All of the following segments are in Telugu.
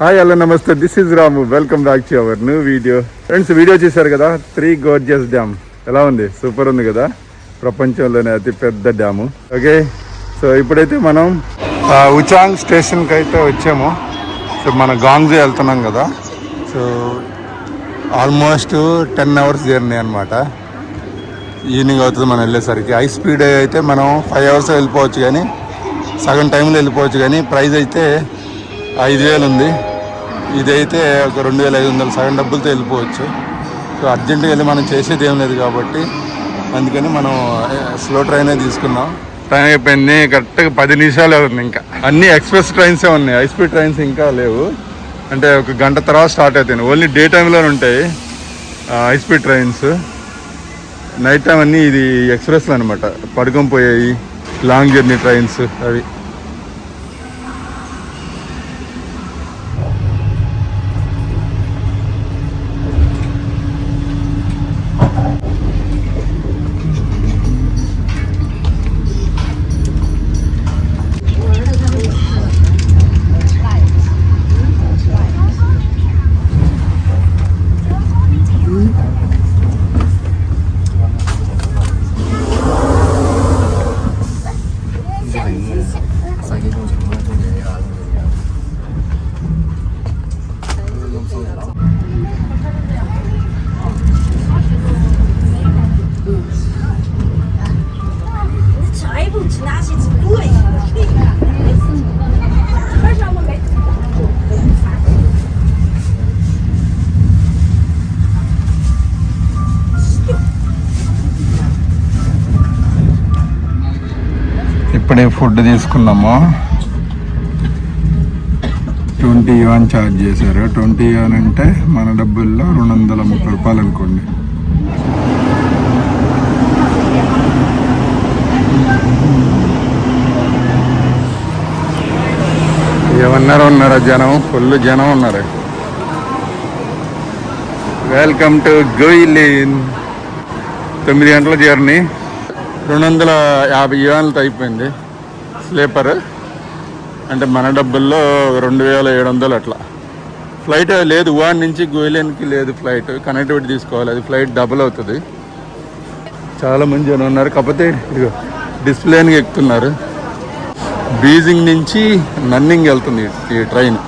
Hi hello namaste this is Ramu welcome back to our new video friends video చేశారు కదా? త్రీ గోర్జియస్ డ్యామ్ ఎలా ఉంది? సూపర్ ఉంది కదా? ప్రపంచంలోనే అతి పెద్ద డ్యాము ఓకే సో ఇప్పుడైతే మనం ఉచాంగ్ స్టేషన్కి అయితే వచ్చాము. సో మన గాంగ్జే వెళ్తున్నాం కదా? So almost ten hours journey అనమాట ఈవినింగ్ అవుతుంది మనం వెళ్ళేసరికి. హై స్పీడ్ అయితే మనం ఫైవ్ అవర్స్ వెళ్ళిపోవచ్చు కానీ సగం టైంలో వెళ్ళిపోవచ్చు కానీ ప్రైస్ అయితే ఐదు వేలు ఉంది ఇదైతే ఒక రెండు వేల ఐదు వందలు. సగం డబ్బులతో వెళ్ళిపోవచ్చు. సో అర్జెంటుగా వెళ్ళి మనం చేసేది ఏం లేదు కాబట్టి అందుకని మనం స్లో ట్రైనే తీసుకున్నాం. ట్రైన్ అయిపోయింది. కరెక్ట్గా పది నిమిషాలు అవుతుంది ఇంకా. అన్ని ఎక్స్ప్రెస్ ట్రైన్సే ఉన్నాయి. హై స్పీడ్ ట్రైన్స్ ఇంకా లేవు. అంటే ఒక గంట తర్వాత స్టార్ట్ అవుతాయి. ఓన్లీ డే టైంలోనే ఉంటాయి high speed trains. Night time అన్నీ ఇది ఎక్స్ప్రెస్లు అనమాట పడుకొని పోయాయి లాంగ్ జర్నీ ట్రైన్స్ అవి. ఇప్పుడే ఫుడ్ తీసుకున్నాము. ట్వంటీ యువన్ ఛార్జ్ చేశారు. ట్వంటీ యువన్ అంటే మన డబ్బుల్లో రెండు వందల ముప్పై రూపాయలు అనుకోండి. ఏమన్నారు? ఉన్నారా జనం? ఫుల్ జనం ఉన్నారు. వెల్కమ్ టు గోయిలీన్ తొమ్మిది గంటల జర్నీ రెండు వందల యాభై యూఎన్లతో అయిపోయింది స్లీపర్. అంటే మన డబ్బుల్లో రెండు వేల ఏడు వందలు అట్లా. ఫ్లైట్ లేదు వుహాన్ నుంచి గోయలేన్కి లేదు ఫ్లైట్. కనెక్టివిటీ తీసుకోవాలి అది ఫ్లైట్ డబుల్ అవుతుంది. చాలా మంది జనం ఉన్నారు కాకపోతే ఇదిగో డిస్ప్లేన్కి ఎక్కుతున్నారు. బీజింగ్ నుంచి నన్నింగ్ వెళ్తుంది ఈ ట్రైన్.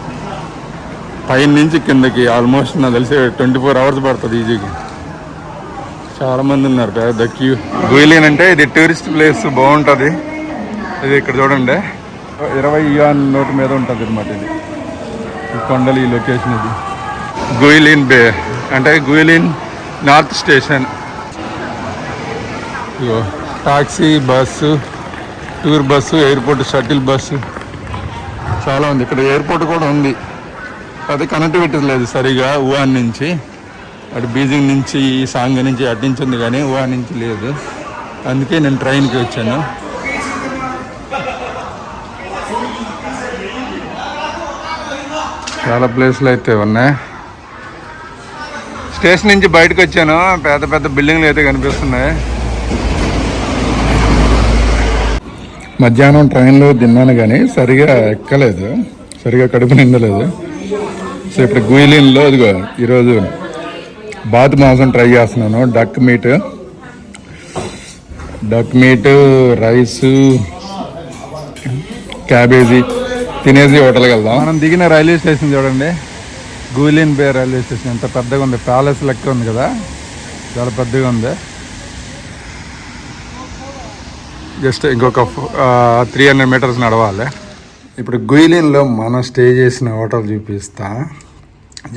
పైన నుంచి కిందకి ఆల్మోస్ట్ నాకు తెలిసి ట్వంటీ ఫోర్ అవర్స్ పడుతుంది ఈజీగా. చాలా మంది ఉన్నారు. పెద్ద క్యూ గుయిలిన్ అంటే ఇది టూరిస్ట్ ప్లేస్ బాగుంటుంది. ఇది ఇక్కడ చూడండి. ఇరవై యువాన్ నోటు మీద ఉంటుంది అనమాట ఇది. కొండలు ఈ లొకేషన్ ఇది. గుయిలిన్ బే అంటే గుయిలిన్ నార్త్ స్టేషన్. ఇగో taxi bus tour bus airport shuttle bus. చాలా ఉంది. ఇక్కడ ఎయిర్పోర్ట్ కూడా ఉంది. అది కనెక్టివిటీ లేదు సరిగా ఊహాన్ నుంచి. అటు బీజింగ్ నుంచి ఈ సాంగ్ నుంచి అటు నుంచి ఉంది కానీ వుహాన్ నుంచి లేదు. అందుకే నేను ట్రైన్కి వచ్చాను. చాలా ప్లేస్లు అయితే ఉన్నాయి. స్టేషన్ నుంచి బయటకు వచ్చాను. పెద్ద పెద్ద బిల్డింగ్లు అయితే కనిపిస్తున్నాయి. మధ్యాహ్నం ట్రైన్లో తిన్నాను కానీ సరిగా ఎక్కలేదు. సరిగా కడుపు నిండలేదు. సో ఇప్పుడు గుయిలీన్లో ఇదిగో ఈరోజు బాత్ మాంసం ట్రై చేస్తున్నాను. Duck meat duck meat rice cabbage తినేసి హోటల్కి వెళ్దాం. మనం దిగిన రైల్వే స్టేషన్ చూడండి. గూలిన్ బే రైల్వే స్టేషన్. ఎంత పెద్దగా ఉంది. ప్యాలెస్ లెక్క ఉంది కదా. చాలా పెద్దగా ఉంది. జస్ట్ ఇంకొక త్రీ హండ్రెడ్ మీటర్స్ నడవాలి. ఇప్పుడు గుయిలిన్లో మనం స్టే చేసిన హోటల్ చూపిస్తా.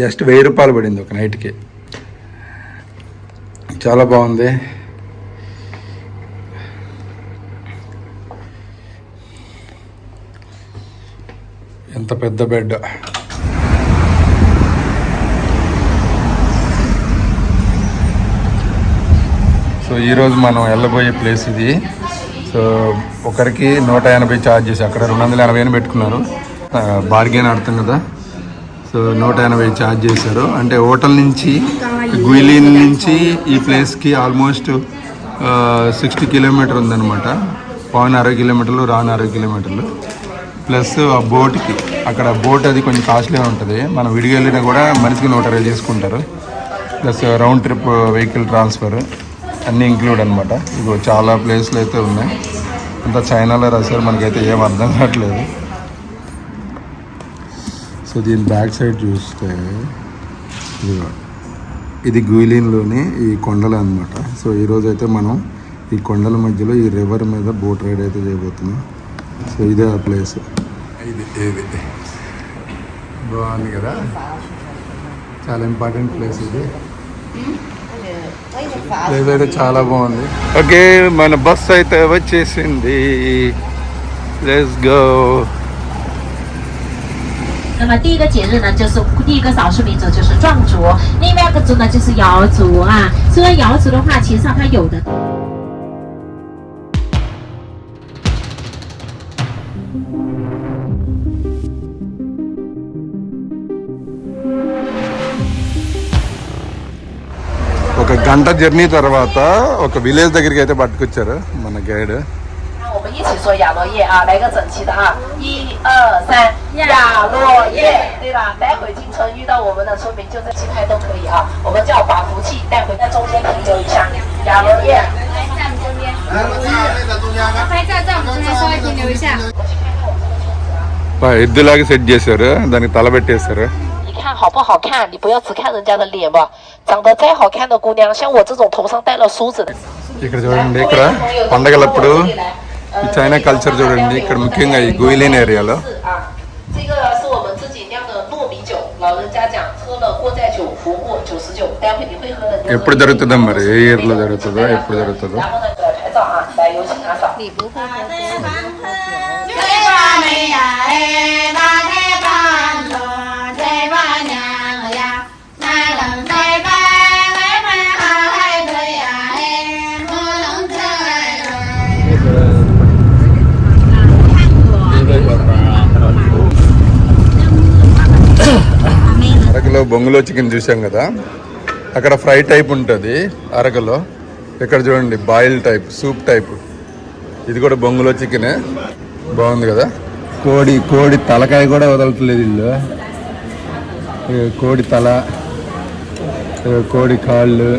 జస్ట్ వెయ్యి రూపాయలు పడింది ఒక నైట్కి చాలా బాగుంది. ఎంత పెద్ద బెడ్. సో ఈరోజు మనం వెళ్ళబోయే ప్లేస్ ఇది. సో ఒకరికి నూట ఎనభై ఛార్జెస్ చేసి అక్కడ రెండు వందల ఎనభై అని పెట్టుకున్నారు. బార్గెన్ ఆడుతుంది కదా. సో నూట ఎనభై ఛార్జ్ చేశారు. అంటే హోటల్ నుంచి గుయిలిన్ నుంచి ఈ ప్లేస్కి ఆల్మోస్ట్ సిక్స్టీ కిలోమీటర్ ఉందన్నమాట. పవన్ అరవై కిలోమీటర్లు రాను అరవై కిలోమీటర్లు ప్లస్ ఆ బోట్కి అక్కడ బోట్ అది కొంచెం కాస్ట్లీ ఉంటుంది. మనం విడిగా వెళ్ళినా కూడా మనిషికి నూట అరవై తీసుకుంటారు plus round trip vehicle transfer అన్నీ ఇంక్లూడ్ అనమాట ఇగో చాలా ప్లేస్లు అయితే ఉన్నాయి. అంతా చైనాలో రాశారు మనకైతే ఏం అర్థం కావట్లేదు. సో దీని బ్యాక్ సైడ్ చూస్తే ఇదిగో ఇది గుయిలిన్లోని ఈ కొండలు అనమాట సో ఈరోజు అయితే మనం ఈ కొండల మధ్యలో ఈ రివర్ మీద బోట్ రైడ్ అయితే చేయబోతున్నాం. సో ఇదే ఆ ప్లేస్. ఇది ఇది. బాగుంది కదా? చాలా ఇంపార్టెంట్ ప్లేస్ ఇది. ప్లేస్ అయితే చాలా బాగుంది. ఓకే మన బస్ అయితే వచ్చేసింది. Let's go 那么第一个节日呢，就是第一个少数民族就是壮族，另外一个族呢就是瑶族啊。虽然瑶族的话，其实上它有的。 ఒక గంట జర్నీ తర్వాత ఒక విలేజ్ దగ్గరికి అయితే పట్టుకొచ్చారు మన గైడ్ 那我 们一起说雅落叶啊，来个整齐的啊，一二三，雅落叶，对吧？待会进城遇到我们的村民，就在气拍都可以啊。我们叫把福气带回，在中间停留一下，雅落叶。拍照在我们这边稍微停留一下。 బా, ఎద్దులాగా సెట్ చేశారు దానికి తల పెట్టేశారు 你看好不好看？你不要只看人家的脸吧，长得再好看的姑娘，像我这种头上戴了梳子的， ఇక్కడ చూడండి ఇక్కడ పండగలప్పుడు ఈ China culture చూడండి ఇక్కడ ముఖ్యంగా ఈ గుయిలిన్ ఏరియాలో ఎప్పుడు జరుగుతుందో మరి ఏ ఇయర్లో జరుగుతుందో ఎప్పుడు జరుగుతుందో హైదరాబాద్లో బొంగులో చికెన్ చూసాం కదా. అక్కడ ఫ్రై టైప్ ఉంటుంది అరకలో ఇక్కడ చూడండి బాయిల్ టైప్ సూప్ టైప్ ఇది కూడా బొంగులో చికెనే బాగుంది కదా. కోడి కోడి తలకాయ కూడా వదలట్లేదు ఇల్లు. కోడి తల కోడి కాళ్ళు.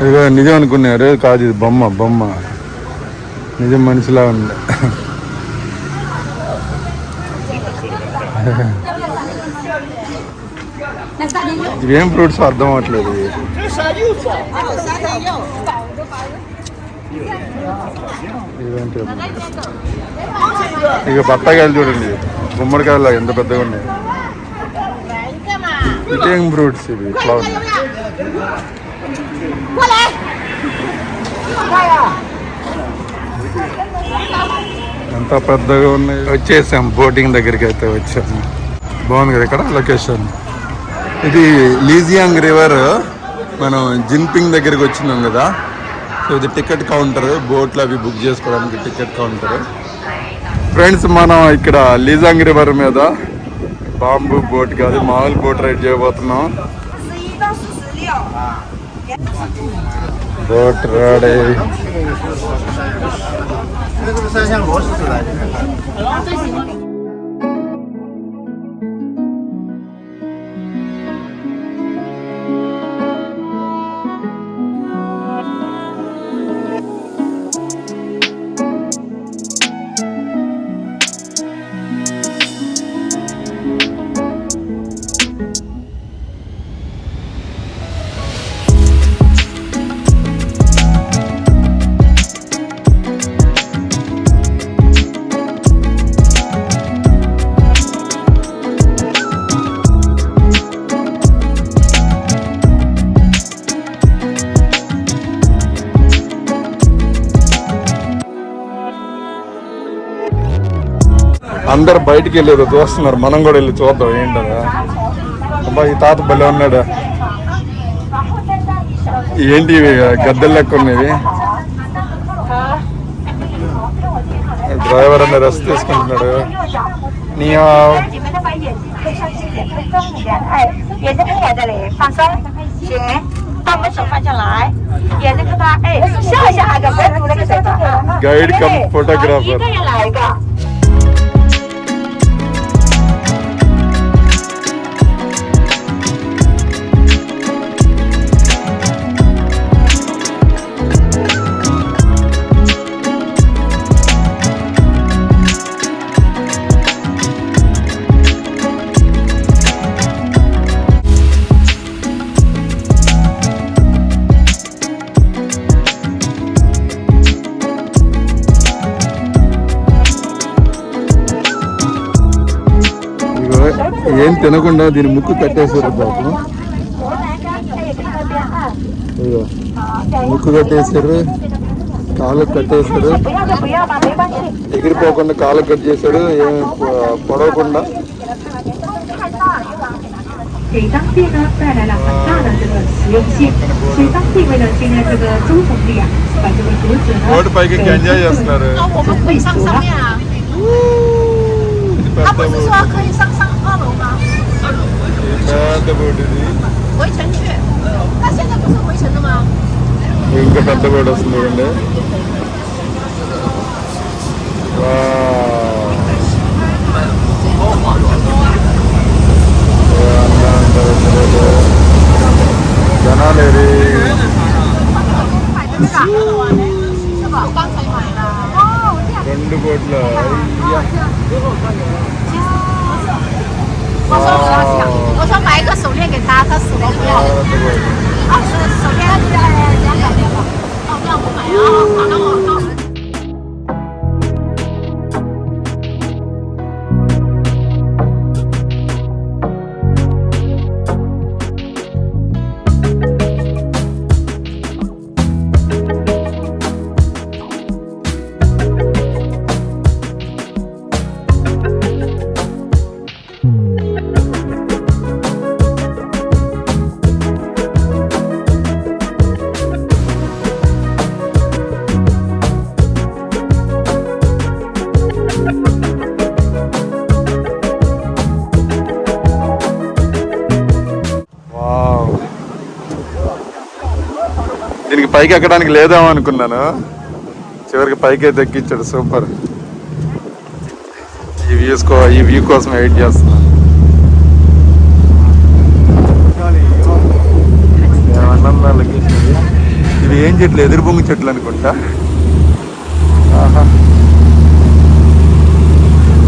ఇదిగో నిజం అనుకున్నారు. కాదు ఇది బొమ్మ బొమ్మ. నిజం మనిషిలా ఉంది. ఇవేం ఫ్రూట్స్ అర్థం అవ్వట్లేదు? ఇవి. ఇక బత్తాయికాయలు చూడండి. గుమ్మడికాయలు ఎంత పెద్దగా ఉన్నాయి. ఇటేం ఫ్రూట్స్ ఇవి? ఇట్లా ఉన్నాయి. ఎంత పెద్దగా ఉన్నాయి? వచ్చేసాం. బోటింగ్ దగ్గరికి అయితే వచ్చాము. బాగుంది కదా ఇక్కడ? లొకేషన్? ఇది లీజియాంగ్ రివర్ మనం జిన్పింగ్ దగ్గరికి వచ్చినాం కదా. సో ఇది టికెట్ కౌంటర్ బోట్లు అవి బుక్ చేసుకోవడానికి టికెట్ కౌంటర్ ఫ్రెండ్స్ మనం ఇక్కడ లీజాంగ్ రివర్ మీద బాంబు బోట్ కాదు మామూలు బోట్ రైడ్ చేయబోతున్నాం. Boat ride Thank you. ఇంటికి వెళ్ళేదో చూస్తున్నారు. మనం కూడా వెళ్ళి చూద్దాం ఏంటనగా అబ్బా ఈ తాత భలే ఉన్నాడా. ఏంటి గద్దెలు లెక్క ఉన్నది డ్రైవర్ అన్న రెస్ట్ తీసుకుంటున్నాడు. నీ గైడ్ కమ్ ఫోటోగ్రాఫర్. ఏం తినకుండా దీని ముక్కు కట్టేసారు పాపం ముక్కు కట్టేశారు కాలు కట్టేశారు. ఎగిరిపోకుండా కాలు కట్ చేశాడు ఏం పొడవకుండా. రోడ్డు పైకి ఎంజాయ్ చేస్తున్నారు 不是说可以上上二楼吗？ పెద్ద బోట్ ఇది 回城去。那现在不是回城了吗？ ఇంకా పెద్ద బోట్ వస్తుంది చూడండి వావ్. ఏ అందా అందా వచ్చలేదు. జనాలేరి 买的那个，是吧？刚才买的。哦，这样。 రెండు బోట్ల అయ్యా. 我 పైకి ఎక్కడానికి లేదేమో అనుకున్నాను. చివరికి పైకి తగ్గించాడు సూపర్. ఈ వ్యూస్ కో ఈ వ్యూ కోసం వెయిట్ చేస్తున్నాను ఇవి ఏం చెట్లు? ఎదురు బొంగు చెట్లు అనుకుంటా. ఆహా.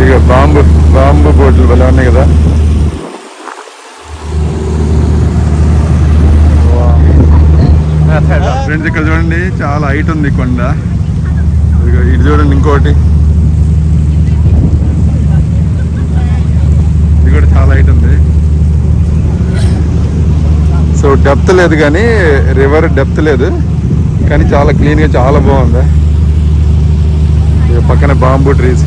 ఇక బాంబు బాంబు బోట్లు భలే ఉన్నాయి కదా ఫ్రెండ్స్ ఇక్కడ చూడండి చాలా హైట్ ఉంది కొండ. ఇదిగో చూడండి ఇంకోటి. ఇది కూడా చాలా హైట్ ఉంది. సో డెప్త్ లేదు కానీ రివర్ డెప్త్ లేదు. కానీ చాలా క్లీన్గా చాలా బాగుంది. పక్కన బాంబూ ట్రీస్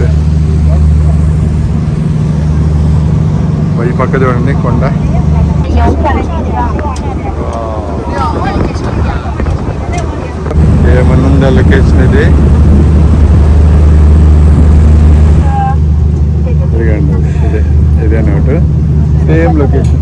ఈ పక్క చూడండి కొండ. ఏమన్నా ఉందా లొకేషన్ ఇది ఇదే ఇదే నోటు. Same location.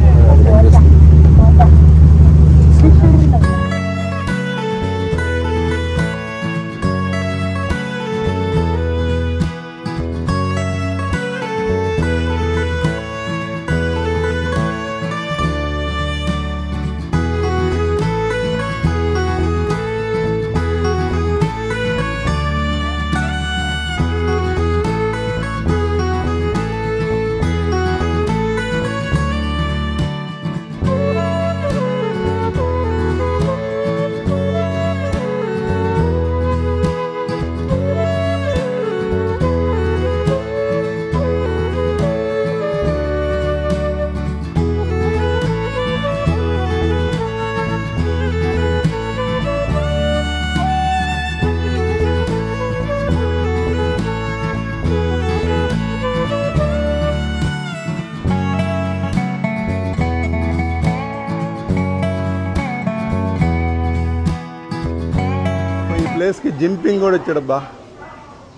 ప్లేస్కి జిన్పింగ్ కూడా వచ్చాడు అబ్బా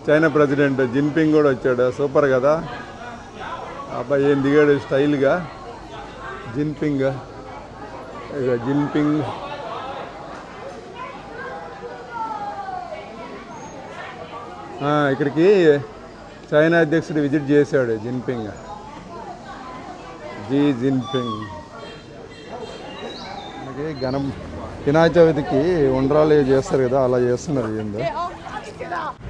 చైనా ప్రెసిడెంట్ జిన్పింగ్ కూడా వచ్చాడు. సూపర్ కదా. అబ్బాయి ఏం దిగాడు స్టైల్గా. జిన్పింగ్. ఇక జిన్పింగ్. ఇక్కడికి చైనా అధ్యక్షుడు విజిట్ చేశాడు జిన్పింగ్. Xi Jinping. ఘనం వినాయక చవితికి ఉండ్రాలు చేస్తారు కదా అలా చేస్తున్నారు ఏందో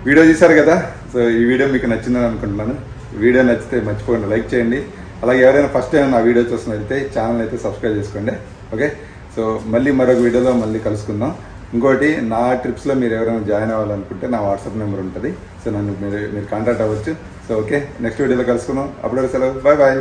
వీడియో చూసారు కదా సో ఈ వీడియో మీకు నచ్చిందని అనుకుంటున్నాను. వీడియో నచ్చితే మర్చిపోండి లైక్ చేయండి. అలాగే ఎవరైనా ఫస్ట్ టైం నా వీడియో చూస్తున్నట్లయితే ఛానల్ అయితే సబ్స్క్రైబ్ చేసుకోండి. ఓకే సో మళ్ళీ మరొక వీడియోలో మళ్ళీ కలుసుకుందాం. ఇంకోటి నా ట్రిప్స్లో మీరు ఎవరైనా జాయిన్ అవ్వాలనుకుంటే నా వాట్సాప్ నెంబర్ ఉంటుంది. సో నన్ను మీరు మీరు కాంటాక్ట్ అవ్వచ్చు. సో ఓకే నెక్స్ట్ వీడియోలో కలుసుకుందాం. అప్పుడు సెలవు. Bye bye